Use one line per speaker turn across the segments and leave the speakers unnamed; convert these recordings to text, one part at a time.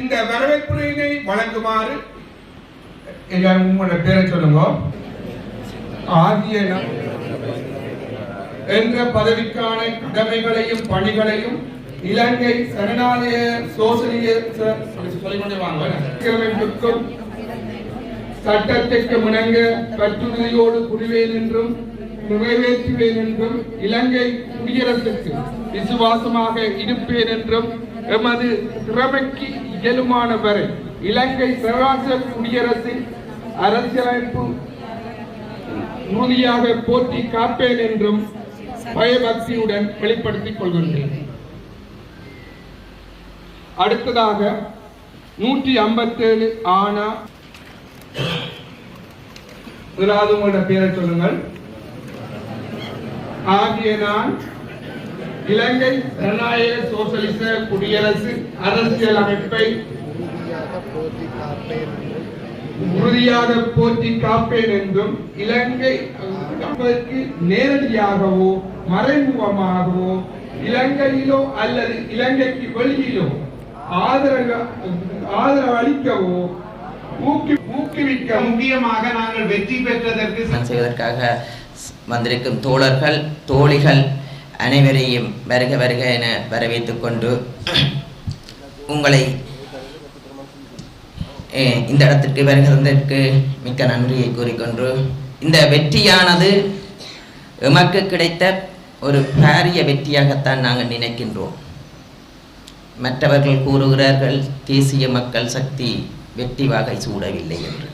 இந்த வரவேற்புரையினை வழங்குமாறு எல்லாரும் உங்களோட பேரை சொல்லுங்க. ஆகியனம் என்ற பதவிக்கான கடமைகளையும் பணிகளையும் இலங்கை சரணாலய சோசலிய சொல்லிக்கொண்டே சட்டத்திற்கு முணங்க கட்டுறுதியோடு புரிவேன் என்றும் நிறைவேற்றுவேன் என்றும் இலங்கை குடியரசுக்கு விசுவாசமாக இருப்பேன் என்றும் எமது திறமைக்கு இயலுமான வரை இலங்கை சராசர குடியரசின் அரசியலமைப்பு உறுதியாக போற்றி காப்பேன் என்றும் பயபக்தியுடன் வெளிப்படுத்திக் கொள்கின்றேன். அடுத்ததாக நூற்றி ஐம்பத்தேழு ஆனா. முதலாவது உங்களோட பேரை சொல்லுங்கள். ஆகிய நான் இலங்கை ஜனநாயக சோசலிச குடியரசு அரசியல் அமைப்பை உறுதியாக போற்றி காப்பேன் என்றும் இலங்கை நேரடியாகவோ மறைமுகமாகவோ இலங்கையிலோ அல்லது இலங்கைக்கு வெளியிலோ ஆதரவு ஆதரவு அளிக்கவோ ஊக்கி ஊக்குவிக்க
முக்கியமாக நாங்கள் வெற்றி பெற்றதற்கு
செய்வதற்காக வந்திருக்கும் தோழர்கள் தோழிகள் அனைவரையும் வருக வருக என வரவேற்றுக் கொண்டு உங்களை இந்த இடத்திற்கு வருகிறதற்கு மிக்க நன்றியை கூறிக்கொண்டு இந்த வெற்றியானது எமக்கு கிடைத்த ஒரு பாரிய வெற்றியாகத்தான் நாங்கள் நினைக்கின்றோம். மற்றவர்கள் கூறுகிறார்கள் தேசிய மக்கள் சக்தி வெற்றி வாகை சூடவில்லை என்று.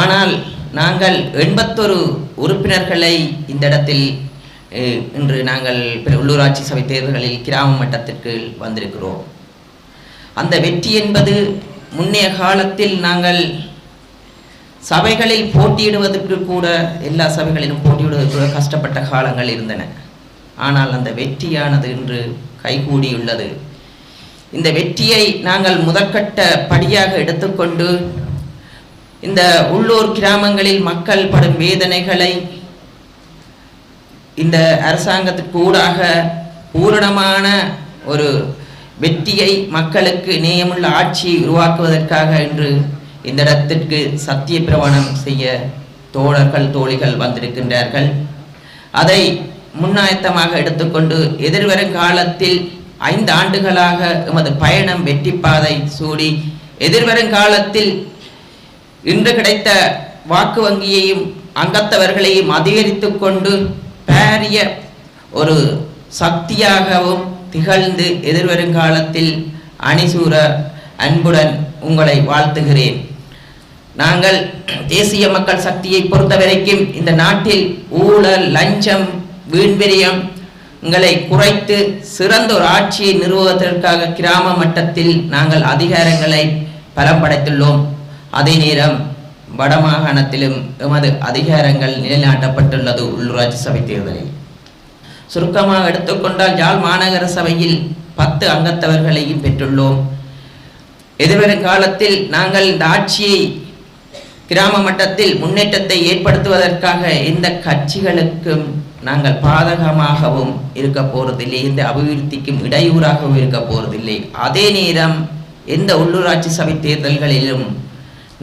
ஆனால் நாங்கள் எண்பத்தொரு உறுப்பினர்களை இந்த இடத்தில் இன்று நாங்கள் பிற உள்ளூராட்சி சபை தேர்தல்களில் கிராம மட்டத்திற்கு வந்திருக்கிறோம். அந்த வெற்றி என்பது முன்னைய காலத்தில் நாங்கள் சபைகளில் போட்டியிடுவதற்கு கூட எல்லா சபைகளிலும் போட்டியிடுவதற்கு கூட கஷ்டப்பட்ட காலங்கள் இருந்தன. ஆனால் அந்த வெற்றியானது இன்று கைகூடியுள்ளது. இந்த வெற்றியை நாங்கள் முதற்கட்ட படியாக எடுத்துக்கொண்டு இந்த உள்ளூர் கிராமங்களில் மக்கள் படும் வேதனைகளை இந்த அரசாங்கத்திற்கு ஊடாக பூரணமான ஒரு வெற்றியை மக்களுக்கு நேயமுள்ள ஆட்சியை உருவாக்குவதற்காக இன்று இந்த இடத்திற்கு சத்திய பிரமாணம் செய்ய தோழர்கள் தோழிகள் வந்திருக்கின்றார்கள். அதை முன்னாயத்தமாக எடுத்துக்கொண்டு எதிர்வரும் காலத்தில் ஐந்து ஆண்டுகளாக எமது பயணம் வெற்றி பாதை சூடி எதிர்வரும் காலத்தில் இன்று கிடைத்த வாக்கு வங்கியையும் அங்கத்தவர்களையும் அதிகரித்து கொண்டு பாரிய ஒரு சக்தியாகவும் திகழ்ந்து எதிர்வரும் காலத்தில் அணிசூர அன்புடன் உங்களை வாழ்த்துகிறேன். நாங்கள் தேசிய மக்கள் சக்தியை பொறுத்த வரைக்கும் இந்த நாட்டில் ஊழல் லஞ்சம் வீண்விரியம் உங்களை குறைத்து சிறந்த ஒரு ஆட்சியை நிறுவுவதற்காக கிராம மட்டத்தில் நாங்கள் அதிகாரங்களை பலம் படைத்துள்ளோம் அதே நேரம் வடமாகாணத்திலும் எமது அதிகாரங்கள் நிலைநாட்டப்பட்டுள்ளது உள்ளூராட்சி சபை தேர்தலில். சுருக்கமாக எடுத்துக்கொண்டால் யாழ் மாநகர சபையில் பத்து அங்கத்தவர்களையும் பெற்றுள்ளோம். எதிர்வரும் காலத்தில் நாங்கள் இந்த ஆட்சியை கிராம மட்டத்தில் முன்னேற்றத்தை ஏற்படுத்துவதற்காக எந்த கட்சிகளுக்கும் நாங்கள் பாதகமாகவும் இருக்க போறதில்லை இந்த அபிவிருத்திக்கும் இடையூறாகவும் இருக்க போறதில்லை. அதே நேரம் எந்த உள்ளூராட்சி சபை தேர்தல்களிலும்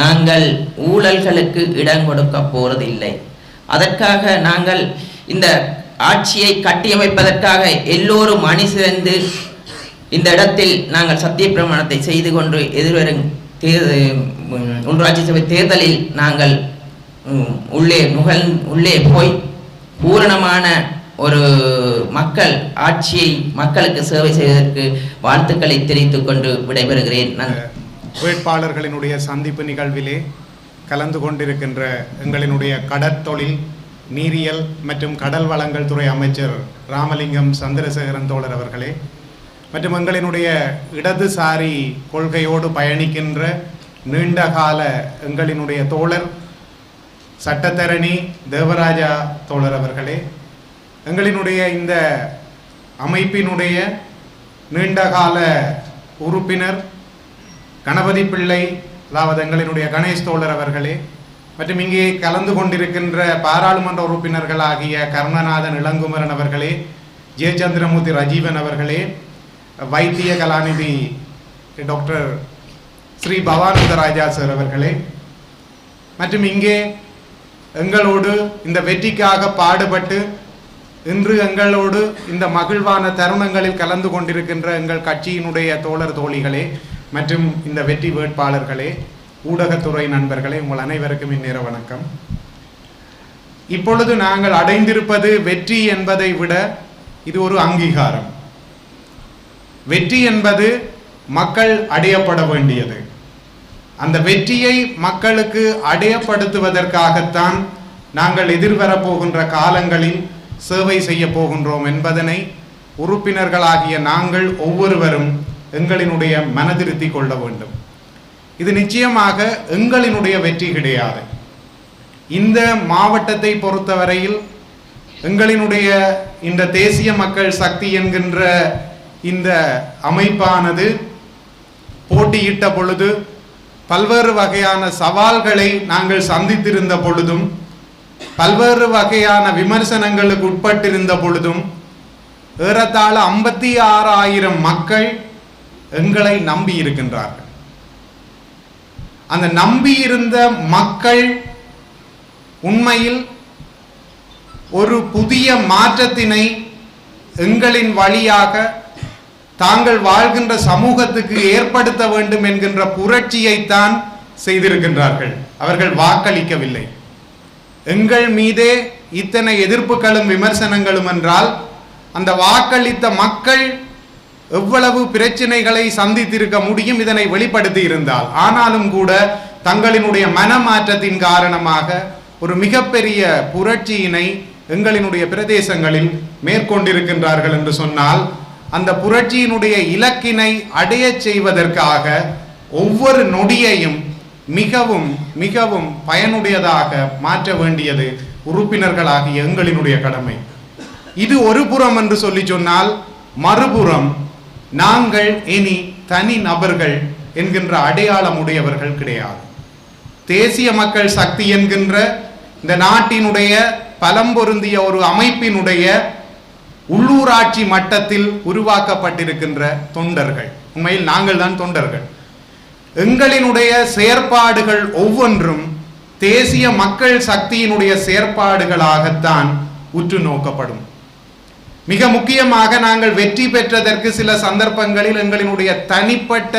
நாங்கள் ஊழல்களுக்கு இடம் கொடுக்க போறதில்லை. அதற்காக நாங்கள் இந்த ஆட்சியை கட்டியமைப்பதற்காக எல்லோரும் அணி சேர்ந்து இந்த இடத்தில் நாங்கள் சத்திய பிரமாணத்தை செய்து கொண்டு எதிர்வரும் தேர்தல் உம், சபை தேர்தலில் நாங்கள் உள்ளே நுகழ் உள்ளே போய் பூரணமான ஒரு மக்கள் ஆட்சியை மக்களுக்கு சேவை செய்வதற்கு வாழ்த்துக்களை தெரிவித்துக் கொண்டு விடைபெறுகிறேன். நன்றி.
வேட்பாளர்களினுடைய சந்திப்பு நிகழ்விலே கலந்து கொண்டிருக்கின்ற எங்களினுடைய கடற்தொழில் நீரியல் மற்றும் கடல் வளங்கள் துறை அமைச்சர் ராமலிங்கம் சந்திரசேகரன் தோழர் அவர்களே மற்றும் எங்களினுடைய இடதுசாரி கொள்கையோடு பயணிக்கின்ற நீண்டகால எங்களினுடைய தோழர் சட்டத்தரணி தேவராஜா தோழர் அவர்களே எங்களினுடைய இந்த அமைப்பினுடைய நீண்டகால உறுப்பினர் கணபதி பிள்ளை அதாவது எங்களினுடைய கணேஷ் தோழர் அவர்களே மற்றும் இங்கே கலந்து கொண்டிருக்கின்ற பாராளுமன்ற உறுப்பினர்களாகிய கருணநாதன் இளங்குமரன் அவர்களே ஜெயச்சந்திரமூர்த்தி ரஜீவன் அவர்களே வைத்திய கலாநிதி டாக்டர் ஸ்ரீ பவானந்த ராஜா சார் அவர்களே மற்றும் இங்கே எங்களோடு இந்த வெற்றிக்காக பாடுபட்டு இன்று எங்களோடு இந்த மகிழ்வான தருணங்களில் கலந்து கொண்டிருக்கின்ற எங்கள் கட்சியினுடைய தோழர் தோழிகளே மற்றும் இந்த வெற்றி வேட்பாளர்களே ஊடகத்துறை நண்பர்களே உங்கள் அனைவருக்கும் இந்நேர வணக்கம். இப்பொழுது நாங்கள் அடைந்திருப்பது வெற்றி என்பதை விட இது ஒரு அங்கீகாரம். வெற்றி என்பது மக்கள் அடையப்பட வேண்டியது. அந்த வெற்றியை மக்களுக்கு அடையப்படுத்துவதற்காகத்தான் நாங்கள் எதிர்வரப் போகின்ற காலங்களில் சேவை செய்ய போகின்றோம் என்பதனை உறுப்பினர்களாகிய நாங்கள் ஒவ்வொருவரும் எங்களினுடைய மனதிருத்தி கொள்ள வேண்டும். இது நிச்சயமாக எங்களினுடைய வெற்றி கிடையாது. இந்த மாவட்டத்தை பொறுத்தவரையில் எங்களினுடைய இந்த தேசிய மக்கள் சக்தி என்கின்ற இந்த அமைப்பானது போட்டியிட்ட பொழுது பல்வேறு வகையான சவால்களை நாங்கள் சந்தித்திருந்த பொழுதும் பல்வேறு வகையான விமர்சனங்களுக்கு உட்பட்டிருந்த பொழுதும் ஏறத்தாழ ஐம்பத்தி ஆறாயிரம் மக்கள் எங்களை நம்பி இருக்கின்றார்கள். அந்த நம்பியிருந்த மக்கள் உண்மையில் ஒரு புதிய மாற்றத்தினை எங்களின் வழியாக தாங்கள் வாழ்கின்ற சமூகத்துக்கு ஏற்படுத்த வேண்டும் என்கின்ற புரட்சியைத்தான் செய்திருக்கின்றார்கள். அவர்கள் வாக்களிக்கவில்லை. எங்கள் மீதே இத்தனை எதிர்ப்புகளும் விமர்சனங்களும் என்றால் அந்த வாக்களித்த மக்கள் எவ்வளவு பிரச்சனைகளை சந்தித்திருக்க முடியும் இதனை வெளிப்படுத்தி இருந்தால். ஆனாலும் கூட தங்களினுடைய மனமாற்றத்தின் காரணமாக ஒரு மிகப்பெரிய புரட்சியினை எங்களினுடைய பிரதேசங்களில் மேற்கொண்டிருக்கின்றார்கள் என்று சொன்னால் அந்த புரட்சியினுடைய இலக்கினை அடையச் செய்வதற்காக ஒவ்வொரு நொடியையும் மிகவும் மிகவும் பயனுடையதாக மாற்ற வேண்டியது உறுப்பினர்களாகிய எங்களினுடைய கடமை. இது ஒரு புறம் என்று சொல்லி சொன்னால் மறுபுறம் நாங்கள் இனி தனி நபர்கள் என்கின்ற அடையாளம் உடையவர்கள் கிடையாது. தேசிய மக்கள் சக்தி என்கின்ற இந்த நாட்டினுடைய பலம் பொருந்திய ஒரு அமைப்பினுடைய உள்ளூராட்சி மட்டத்தில் உருவாக்கப்பட்டிருக்கின்ற தொண்டர்கள். உண்மையில் நாங்கள் தான் தொண்டர்கள். எங்களினுடைய செயற்பாடுகள் ஒவ்வொன்றும் தேசிய மக்கள் சக்தியினுடைய செயற்பாடுகளாகத்தான் உற்று நோக்கப்படும். மிக முக்கியமாக நாங்கள் வெற்றி பெற்றதற்கு சில சந்தர்ப்பங்களில் எங்களினுடைய தனிப்பட்ட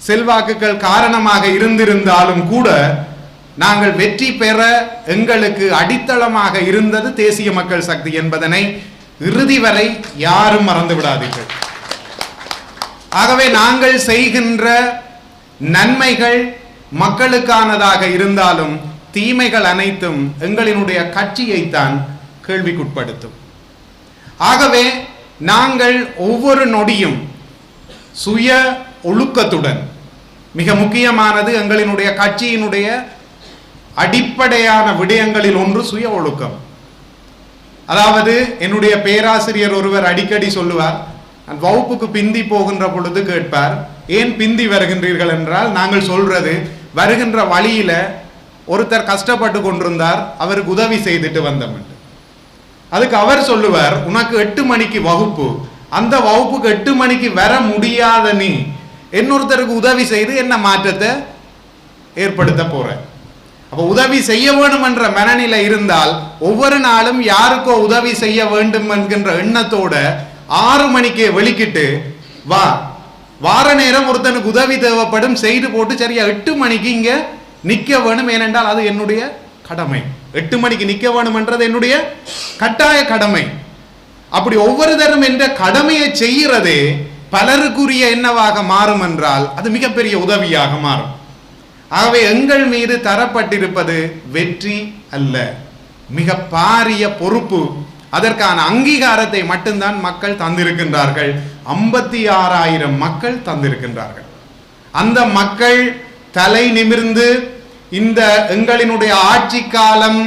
செல்வாக்குகள் காரணமாக இருந்திருந்தாலும் கூட நாங்கள் வெற்றி பெற எங்களுக்கு அடித்தளமாக இருந்தது தேசிய மக்கள் சக்தி என்பதனை இறுதி வரை யாரும் மறந்து விடாதீர்கள் ஆகவே நாங்கள் செய்கின்ற நன்மைகள் மக்களுக்கானதாக இருந்தாலும் தீமைகள் அனைத்தும் எங்களினுடைய கட்சியைத்தான் கேள்விக்குட்படுத்தும். ஆகவே நாங்கள் ஒவ்வொரு நொடியும் சுய ஒழுக்கத்துடன் மிக முக்கியமானது எங்களினுடைய கட்சியினுடைய அடிப்படையான விடயங்களில் ஒன்று சுய ஒழுக்கம் அதாவது என்னுடைய பேராசிரியர் ஒருவர் அடிக்கடி சொல்லுவார் வகுப்புக்கு பிந்தி போகின்ற பொழுது கேட்பார் ஏன் பிந்தி வருகின்றீர்கள் என்றால் நாங்கள் சொல்றது வருகின்ற வழியில ஒருத்தர் கஷ்டப்பட்டு கொண்டிருந்தார் அவருக்கு உதவி செய்துட்டு வந்தோம் என்று. அதுக்கு அவர் சொல்லுவார் உனக்கு எட்டு மணிக்கு வகுப்பு. அந்த வகுப்புக்கு எட்டு மணிக்கு வர முடியாத நீ இன்னொருத்தருக்கு உதவி செய்து என்ன மாற்றத்தை ஏற்படுத்த போற? அப்ப உதவி செய்ய வேணும் என்ற மனநிலை இருந்தால் ஒவ்வொரு நாளும் யாருக்கோ உதவி செய்ய வேண்டும் என்கின்ற எண்ணத்தோட ஆறு மணிக்கே வெளிக்கிட்டு வா வார நேரம் ஒருத்தனுக்கு உதவி தேவைப்படும் செய்து போட்டு சரியா எட்டு மணிக்கு இங்க நிக்க வேணும் ஏனென்றால் அது என்னுடைய கடமை. எட்டு மணிக்கு நிக்க வேணும்ன்றது என்னுடைய கட்டாய கடமை. அப்படி ஒவ்வொரு தரம் என்ற கடமையை செய்கிறதே பலருக்குரிய என்னவாக மாறும் என்றால் அது மிகப்பெரிய உதவியாக மாறும். ஆகவே எங்கள் மீது தரப்பட்டிருப்பது வெற்றி அல்ல. மிக பாரிய பொறுப்பு. அதற்கான அங்கீகாரத்தை மட்டும்தான் மக்கள் தந்திருக்கின்றார்கள். ஐம்பத்தி ஆறாயிரம் மக்கள் தந்திருக்கின்றார்கள். அந்த மக்கள் தலை நிமிர்ந்து இந்த எங்களினுடைய ஆட்சி காலம்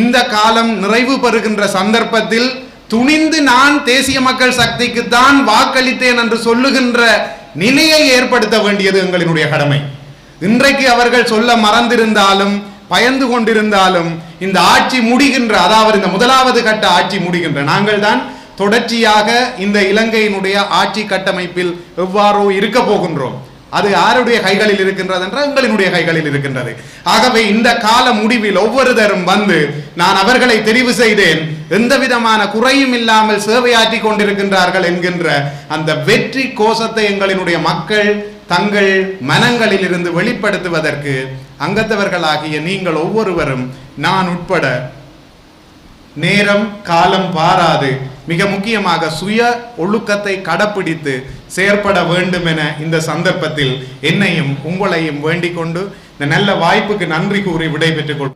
இந்த காலம் நிறைவு பெறுகின்ற சந்தர்ப்பத்தில் துணிந்து நான் தேசிய மக்கள் சக்திக்கு தான் வாக்களித்தேன் என்று சொல்லுகின்ற நிலையை ஏற்படுத்த வேண்டியது எங்களினுடைய கடமை. இன்றைக்கு அவர்கள் சொல்ல மறந்திருந்தாலும் பயந்து கொண்டிருந்தாலும் இந்த ஆட்சி முடிகின்ற அதாவது இந்த முதலாவது கட்ட ஆட்சி முடிகின்ற நாங்கள் தான் தொடர்ச்சியாக இந்த இலங்கையினுடைய ஆட்சி கட்டமைப்பில் எவ்வாறோ இருக்க போகின்றோம். அது யாருடைய கைகளில் இருக்கின்றது என்றால் எங்களினுடைய கைகளில் இருக்கின்றது. ஆகவே இந்த கால முடிவில் ஒவ்வொருதரும் வந்து நான் அவர்களை தெரிவு செய்தேன். எந்த விதமான குறையும் இல்லாமல் சேவையாற்றி கொண்டிருக்கின்றார்கள் என்கின்ற அந்த வெற்றி கோஷத்தை எங்களினுடைய மக்கள் தங்கள் மனங்களில் இருந்து வெளிப்படுத்துவதற்கு அங்கத்தவர்களாகிய நீங்கள் ஒவ்வொருவரும் நான் உட்பட நேரம் காலம் பாராது. மிக முக்கியமாக சுய ஒழுக்கத்தை கடைப்பிடித்து செயற்பட வேண்டும் என இந்த சந்தர்ப்பத்தில் என்னையும் உங்களையும் வேண்டிக் கொண்டு இந்த நல்ல வாய்ப்புக்கு நன்றி கூறி விடைபெற்றுக் கொள்